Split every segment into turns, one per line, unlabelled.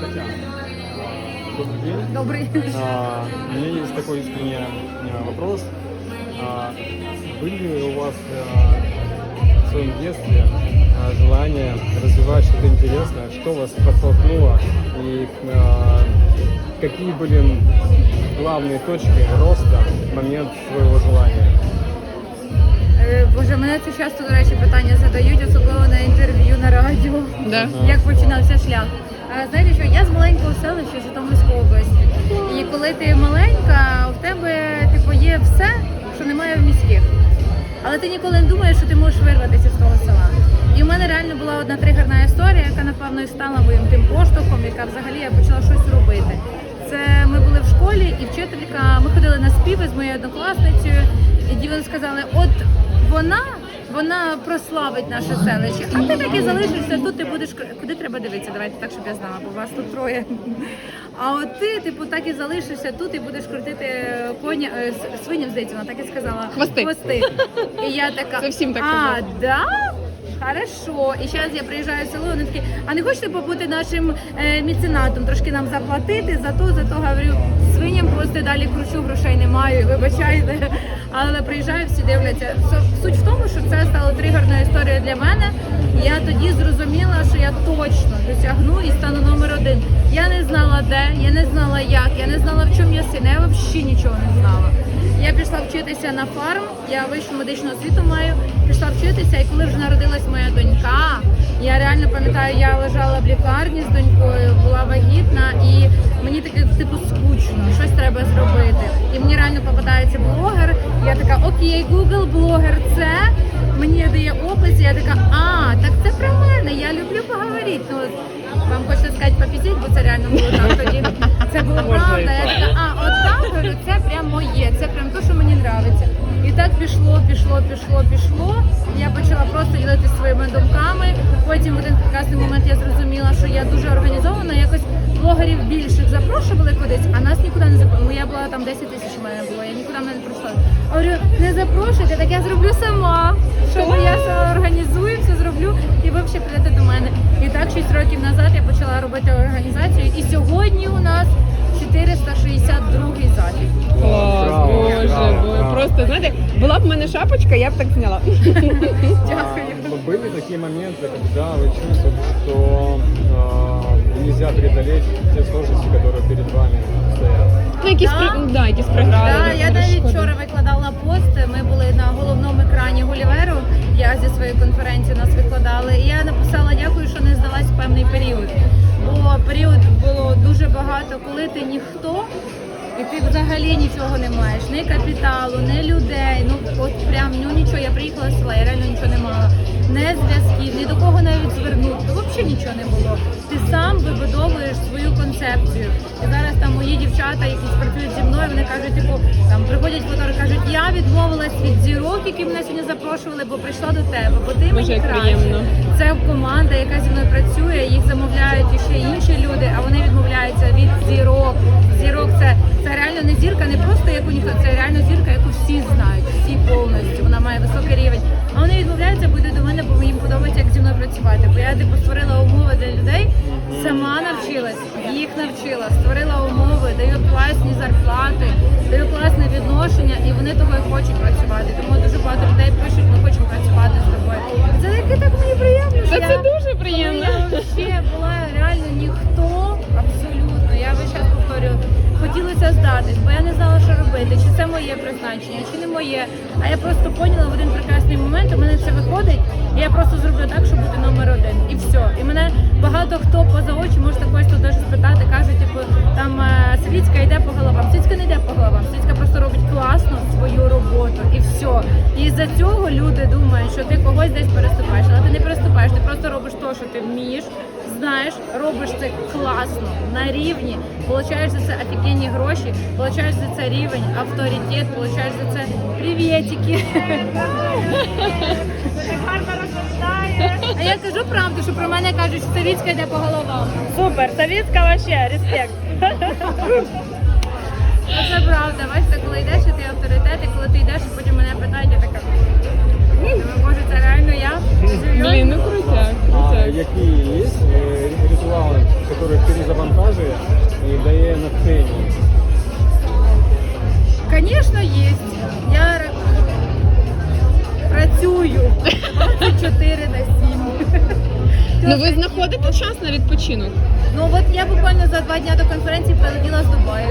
Татьяна. Добрый день.
Добрий.
А, у меня есть такой искренний а, вопрос. А, были ли у вас а, в своем детстве а, желание развивать что-то интересное? Что вас подтолкнуло? И а, какие были главные точки роста в момент своего желания?
Е, Боже, мене це часто, до речі, питання задають, особливо на інтерв'ю на радіо.
Да.
Як починався шлях? Знаєте, що я з маленького селища Житомирської області. І коли ти маленька, в тебе типу є все, що немає в міських. Але ти ніколи не думаєш, що ти можеш вирватися з того села. І в мене реально була одна тригерна історія, яка напевно і стала моїм тим поштовхом, яка взагалі я почала щось робити. Це ми були в школі, і вчителька, ми ходили на співи з моєю однокласницею, і дівчата сказали, от вона. Вона прославить наше селище, а ти так і залишишся тут. Ти будеш куди треба дивитися. Давайте так, щоб я знала, бо вас тут троє. А от ти, типу, так і залишишся тут і будеш крутити коня е, свиням, здається, вона так і сказала.
Хвости.
Хвости. І я така.
Це всім так
А, да? Хорошо. І зараз я приїжджаю в село, вони такі, а не хочете побути нашим е, меценатом, трошки нам заплатити за то, за то говорю, свиням просто далі кручу, грошей не маю, вибачайте. Але приїжджаю, всі дивляться. Суть в тому, що це стало тригерною історією для мене. Я тоді зрозуміла, що я точно досягну і стану номер один. Я не знала де, я не знала як, я не знала в чому я сильна, я взагалі нічого не знала. Я пішла вчитися на фарм, я вищу медичну освіту маю, пішла вчитися, і коли вже народилась моя донька, я реально пам'ятаю, я лежала в лікарні з донькою, була вагітна, і скучно, щось треба зробити. І мені реально попадається блогер. Я така, окей, Google блогер, це мені дає опис, і я така, а, так це про мене, я люблю поговорити. Ну, вам хочеться сказати попіздіть, бо це реально було так тоді. Це було правда. Я така, а, от так, говорю, це прям моє, це прям те, що мені подобається. І так пішло, пішло, пішло, пішло. Я почала просто ділитися своїми думками. Потім в один прекрасний момент блогерів більших запрошували кудись, а нас нікуди не запрошували. Я була там 10 тисяч у мене було, я нікуди мене не прийшла. Говорю, не запрошуйте, так я зроблю сама. Що я все організую, все зроблю, і ви ще прийдете до мене. І так 6 років назад я почала робити організацію. І сьогодні у нас 462 захід.
Клас,
Браво,
боже,
браво,
боже.
браво.
Просто, знаєте, була б в мене шапочка, я б так зняла.
А, были такие моменты, когда вы чувствовали, что а, нельзя преодолеть те сложности, которые перед вами стоят?
Ну, якісь,
Да?
при- да, якісь прегради.
Да, я навіть вчора викладала пост. Ми були на головному екрані Гуліверу. Я зі своєї конференції нас викладали. І я написала дякую, що не здалась в певний період. Бо період було дуже багато, коли ти ніхто. І ти взагалі нічого не маєш, ні капіталу, ні людей. Ну от прям ну нічого. Я приїхала з села, я реально нічого не мала. Не зв'язків, ні до кого навіть звернути. Взагалі нічого не було. Ти сам вибудовуєш свою концепцію. І зараз там мої дівчата, які працюють зі мною, вони кажуть, типу, там приходять фотори, кажуть, я відмовилась від зірок, які мене сьогодні запрошували, бо прийшла до тебе, бо ти мені краще.
приємно.
Це команда, яка зі мною працює, їх замовляють ще інші люди, а вони відмовляються від зірок. Зірок це, це реально не зірка, не просто як у ніхто, це реально зірка, яку всі знають, працювати. Бо я типу створила умови для людей, сама навчилась, їх навчила, створила умови, даю класні зарплати, даю класне відношення, і вони того і хочуть працювати. Тому дуже багато людей пишуть, ми хочемо працювати з тобою. Це таке так мені приємно. що я-
це дуже приємно.
я взагалі була реально ніхто, абсолютно. Я весь час повторюю, хотілося здатись, бо я не знала, що робити, чи це моє призначення, чи не моє. А я просто поняла в один прекрасний момент, у мене це виходить, і я просто зроблю так, щоб бути номер один. І все. І мене багато хто поза очі може також тут даже спитати, кажуть, типу, там е, Світська йде по головам. Світська не йде по головам. Світська просто робить класно свою роботу і все. І з-за цього люди думають, що ти когось десь переступаєш, але ти не переступаєш, ти просто робиш те, що ти вмієш, знаєш, робиш це класно, на рівні, получаєш за це офігенні гроші, получаєш за це рівень, авторитет, получаєш за це привітики. А я кажу правду, що про мене кажуть, що Савіцька йде по головам.
Супер, Савицька вообще, респект.
Це правда. Бачите, коли йдеш, і ти авторитет, і коли ти йдеш, і потім мене питають, я така. Боже, це
Ну ви знаходите час на відпочинок?
Ну от я буквально за два дні до конференції прилетіла з Дубаю.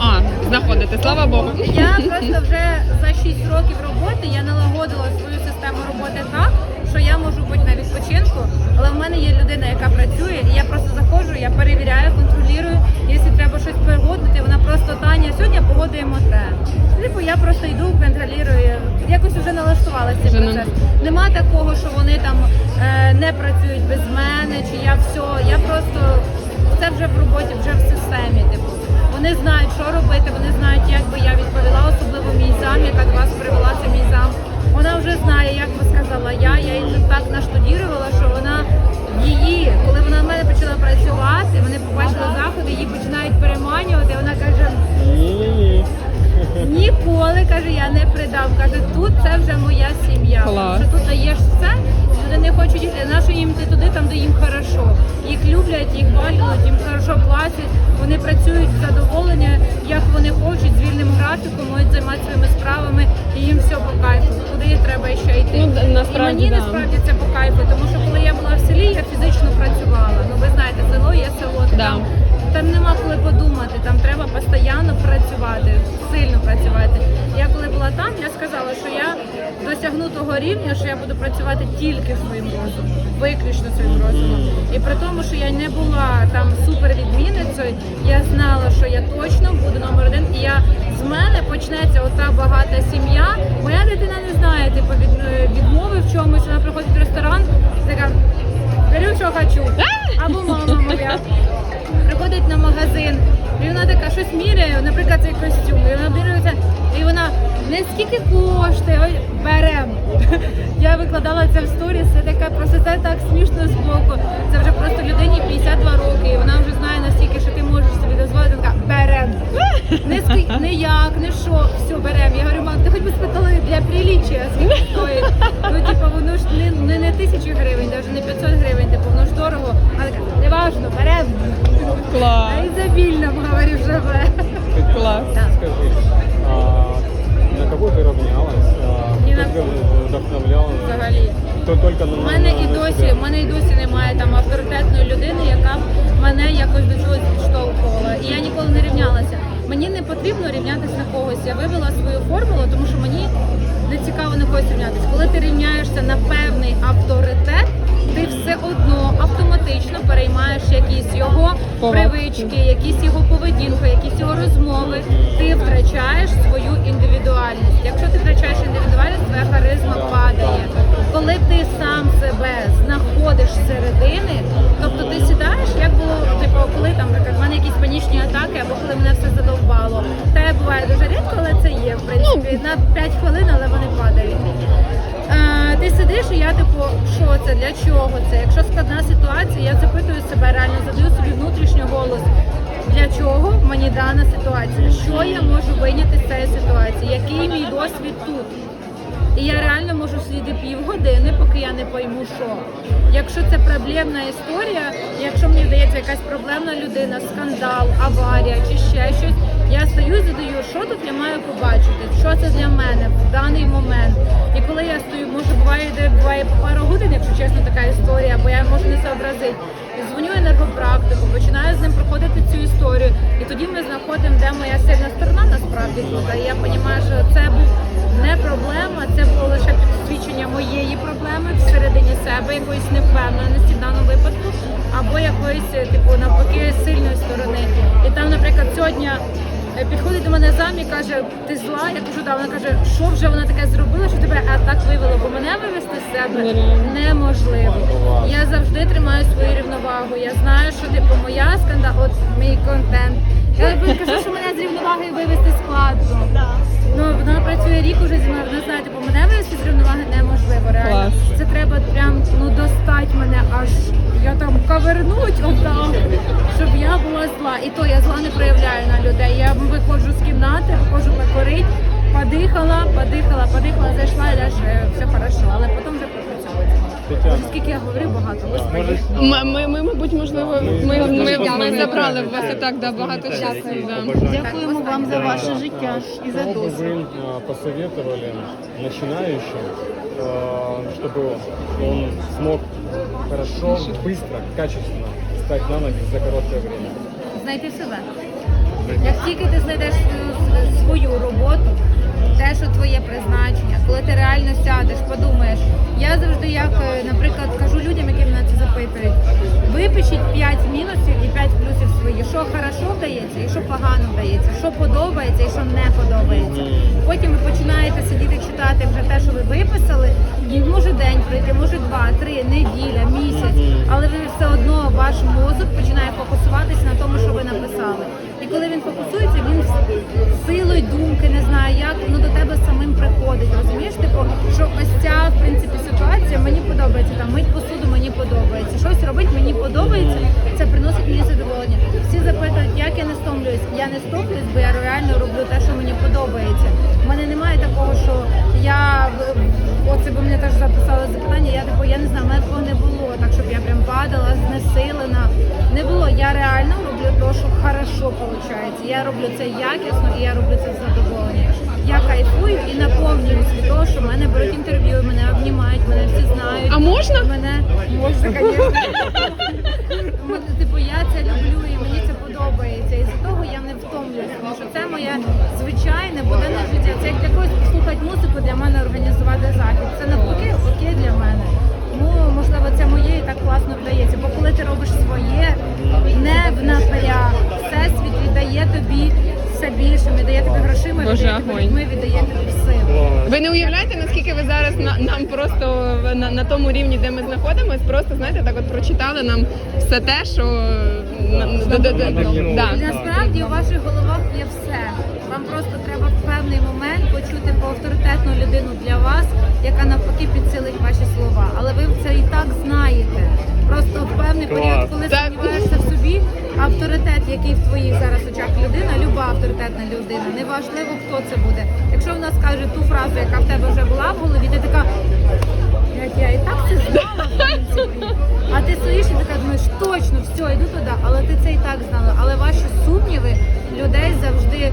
А, знаходите, слава Богу.
Я просто вже за 6 років роботи я налагодила свою систему роботи так, що я можу бути на відпочинку, але в мене є людина, яка працює, і я просто заходжу, я перевіряю, контролюю. Якщо треба щось погодити, вона просто Таня, сьогодні погодуємо те. Типу я просто йду, контролюю, якось вже налаштувалася. Нема такого, що вони там не працюють без мене, чи я все. Я просто це вже в роботі, вже в системі. Типу, вони знають, що робити, вони знають, як би я відповіла, особливо мій зам, яка до вас привела, це мій зам. Вона вже знає, як би сказала я. Я її так наштудірувала, що вона її, коли вона в мене почала працювати, вони побачили заходи, її починають переманювати. Вона каже. Ніколи каже, я не придам. Каже, тут це вже моя сім'я.
Клас.
Що тут даєш все, люди не хочуть йти. Нащо їм йти туди, там де їм хорошо. Їх люблять, їх балюють, їм хорошо платять. Вони працюють в задоволення, як вони хочуть, з вільним графіком, можуть займатися своїми справами, і їм все по кайфу. Куди треба ще йти?
Ну, насправді,
і мені
да.
насправді це по кайфу, тому що коли я була в селі, я фізично працювала. Ну ви знаєте, село є село.
Да.
Там там нема коли подумати, там треба постійно працювати, сильно працювати. Я коли була там, я сказала, що я досягну того рівня, що я буду працювати тільки своїм розумом, виключно своїм розумом. І при тому, що я не була там супервідмінницею, я знала, що я точно буду номер один. І я з мене почнеться ота багата сім'я. Моя дитина не знає типу від, е, відмови в чомусь. Вона приходить в ресторан, така беру, що хочу. Або мама моя приходить на магазин, і вона така щось міряє, наприклад, цей костюм, і вона міряється, і вона не скільки коштує, ой, берем. Я викладала це в сторіс, це таке просто це так смішно з боку. Це вже просто людині 52 роки, і вона вже знає настільки, що ти можеш собі дозволити, така берем. Не скільки, не як, не що, все берем. Я говорю, мам, ти хоч би спитала для приліччя, скільки стоїть. Ну, типу, воно ж не, не, не тисячі гривень, навіть не 500 гривень, типу, воно ж дорого. А така, неважно, берем.
Клас.
А ізобільно, говорю, живе.
Клас.
Так.
Скажи,
У мене і досі, в мене і досі немає там авторитетної людини, яка б мене якось до чогось підштовхувала. І я ніколи не рівнялася. Мені не потрібно рівнятися на когось. Я вивела свою формулу, тому що мені не цікаво на когось рівнятися. Коли ти рівняєшся на певний авторитет, ти все одно автоматично переймаєш якісь його привички, якісь його поведінку, якісь його розмови. Мене все задовбало. Те буває дуже рідко, але це є в принципі на 5 хвилин, але вони падають. Е, ти сидиш, і я типу, що це, для чого це? Якщо складна ситуація, я запитую себе реально, задаю собі внутрішній голос. Для чого мені дана ситуація? Що я можу виняти з цієї ситуації? Який мій досвід тут? І я реально можу сидіти півгодини, поки я не пойму, що. Якщо це проблемна історія, якщо мені вдається якась проблемна людина, скандал, аварія чи ще щось, я стою і задаю, що тут я маю побачити, що це для мене в даний момент. І коли я стою, може буває, де буває пару годин, якщо чесно, така історія, бо можу. І дзвоню енергопрактику, починаю з ним проходити цю історію. І тоді ми знаходимо, де моя сильна сторона насправді тут. І я розумію, що це був не проблема, це було лише підсвічення моєї проблеми всередині себе, якоїсь невпевненості в даному випадку, або якоїсь, типу, навпаки, сильної сторони. І там, наприклад, сьогодні підходить до мене зам і каже, ти зла? Я кажу, да. Вона каже, що вже вона таке зробила, що тебе а, так вивело, бо мене вивести з себе неможливо. Я завжди тримаю свою рівновагу. Я знаю, що типу моя сканда, от мій контент. Я кажу, що мене з рівноваги вивести складно. Ну вона працює рік уже зі мною. Вона знає, типу, мене вивести з рівноваги неможливо. Реально
Клас.
це треба прям ну достать мене аж я там кавернуть отам, щоб я була зла. І то я зла не проявляю на людей. Я виходжу з кімнати, виходжу покорить, подихала, подихала, подихала, зайшла і далі все хорошо, але потім вже. Скільки я говорю, багато. Господи.
Може,
Ми, ми, ми, мабуть, можливо, ми, ми, ми,
Дякую.
забрали в вас і так да, багато часу. Да.
Дякуємо вам за ваше життя і за
Что бы
досвід.
вы а, посоветовали начинающим, а, чтобы он смог хорошо, быстро, качественно стать на ноги за короткое время?
Знайти себе. Як тільки ти знайдеш свою, свою роботу, те, що твоє призначення, коли ти реально сядеш, подумаєш. Я завжди, як, е, наприклад, кажу людям, які мене це запитують, випишіть 5 мінусів і 5 плюсів свої. Що хорошо вдається і що погано вдається, що подобається і що не подобається. Потім ви починаєте сидіти читати вже те, що ви виписали, і може день пройти, може два, три, неділя, місяць, але ви все одно ваш мозок починає мене немає такого, що я оце бо мене теж записали запитання. Я типу, я не знаю, мене такого не було, так щоб я прям падала, знесилена. Не було. Я реально роблю те, що хорошо виходить. Я роблю це якісно і я роблю це з задоволенням. Я кайфую і наповнююсь від того, що мене беруть інтерв'ю, мене обнімають, мене всі знають.
А можна?
Мене можна, звісно. Типу, я це люблю і мені це подобається. І втомлююсь, тому що це моє звичайне буденне життя. Це як для когось послухати музику для мене організувати захід. Це навпаки окей для мене. Тому можливо це моє і так класно вдається. Бо коли ти робиш своє, не в напряг, всесвіт віддає тобі все більше, віддає тобі грошима,
Боже,
віддає тобі
огонь.
людьми, віддає тобі силу.
Ви не уявляєте, наскільки ви зараз на, нам просто на, на тому рівні, де ми знаходимося, просто знаєте, так от прочитали нам все те, що на- на- да, да, да, да.
І насправді у ваших головах є все. Вам просто треба в певний момент почути по авторитетну людину для вас, яка навпаки підсилить ваші слова. Але ви це і так знаєте. Просто в певний період, коли сумніваєшся в собі, авторитет, який в твоїх зараз очах людина, люба авторитетна людина, неважливо хто це буде. Якщо вона скаже ту фразу, яка в тебе вже була в голові, ти така. Я і так це знала, в принципі. А ти стоїш і така думаєш, точно, все, йду туди, але ти це і так знала. Але ваші сумніви людей завжди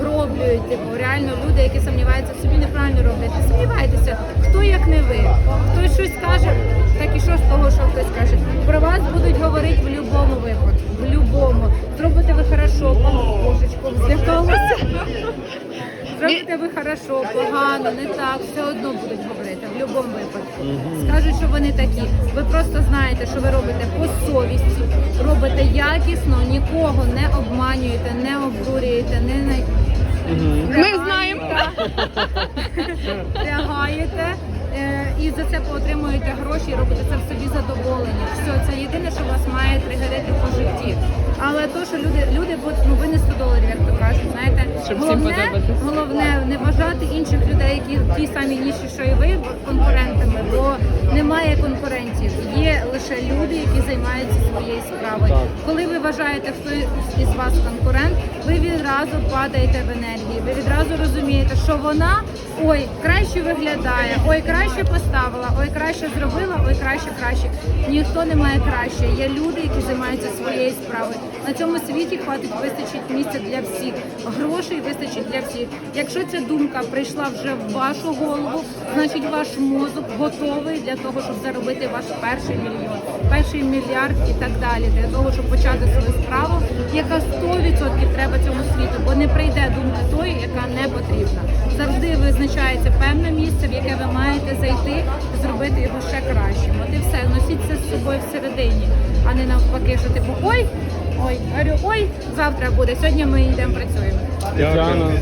гроблюють. Типу, реально люди, які сумніваються собі, неправильно роблять. Не сумнівайтеся, хто як не ви. Хтось щось каже, так і що з того, що хтось каже. Про вас будуть говорити в будь-якому випадку. В будь-якому. Зробите ви хорошо, божечко, злякалася. Зробите ви хорошо, погано, не так, все одно будуть говорити в будь-якому випадку. Скажуть, що вони такі. Ви просто знаєте, що ви робите по совісті, робите якісно, нікого не обманюєте, не обдурюєте, не на
Ми знаємо.
тягаєте. І за це отримуєте гроші робите це в собі задоволення. Все, це єдине, що вас має тригерити по житті. Але то, що люди, люди будуть ну, винести доларів, як то кажуть, знаєте,
Щоб
головне, головне не вважати інших людей, які ті самі ніші, що і ви, конкурентами, бо немає конкурентів. Лише люди, які займаються своєю справою. Коли ви вважаєте, хто із вас конкурент, ви відразу падаєте в енергії. Ви відразу розумієте, що вона ой краще виглядає, ой краще поставила, ой краще зробила, ой краще краще. Ніхто не має краще. Є люди, які займаються своєю справою. На цьому світі хватить вистачить місця для всіх. Грошей вистачить для всіх. Якщо ця думка прийшла вже в вашу голову, значить ваш мозок готовий для того, щоб заробити ваш перший мільйон, перший мільярд і так далі, для того, щоб почати свою справу, яка 100% треба цьому світу, бо не прийде думка тої, яка не потрібна. Завжди визначається певне місце, в яке ви маєте зайти і зробити його ще кращим. От і все, носіть це з собою всередині, а не навпаки, що типу ой, ой, ой, завтра буде. Сьогодні ми йдемо працюємо.
Тетяна,